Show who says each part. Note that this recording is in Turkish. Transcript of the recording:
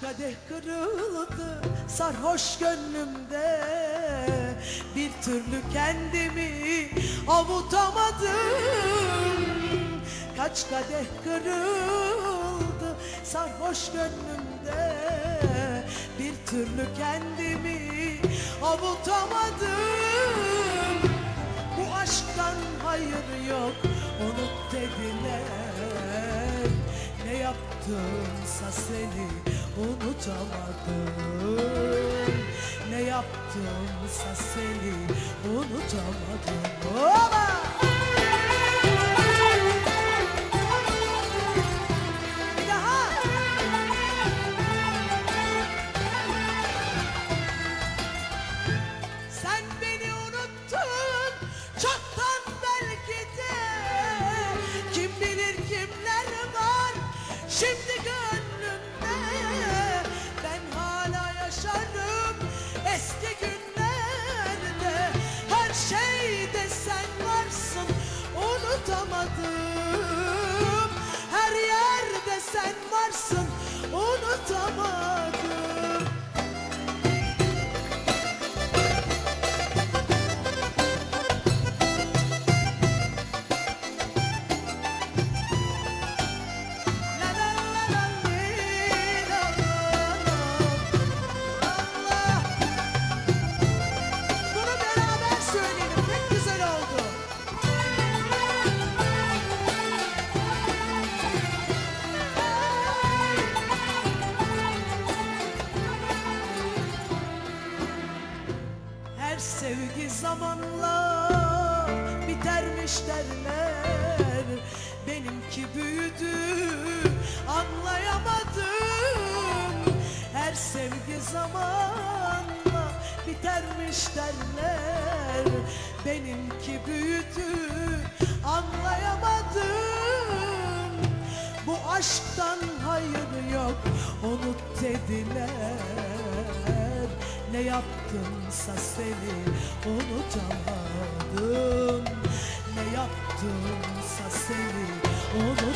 Speaker 1: Kadeh kırıldı sarhoş gönlümde. Bir türlü kendimi avutamadım. Kaç kadeh kırıldı sarhoş gönlümde. Bir türlü kendimi avutamadım. Bu aşktan hayır yok unut dediler. Ne yaptımsa seni unutamadım. Ne yaptımsa seni unutamadım. Oba! Bir zamanla bitermiş derler. Benimki büyüdü anlayamadım. Her sevgi zamanla bitermiş derler. Benimki büyüdü anlayamadım. Bu aşktan hayır yok unut dediler ne yaptımsa seni unutamadım Ne yaptımsa seni unutamadım!